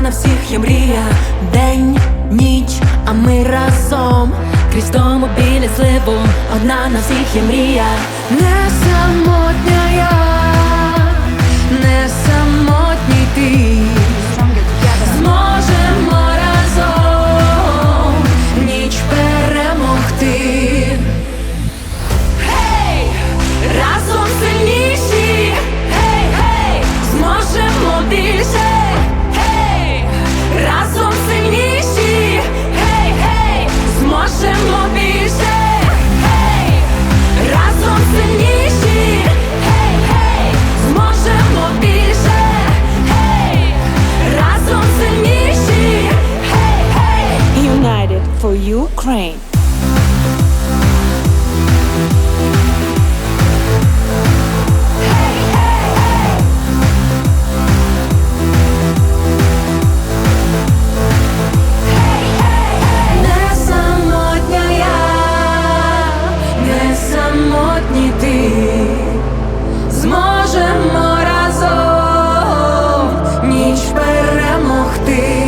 на всіх є мрія, день, ніч, а ми разом. Крізь біля зливу, одна на всіх є мрія, не самотня я, for Ukraine.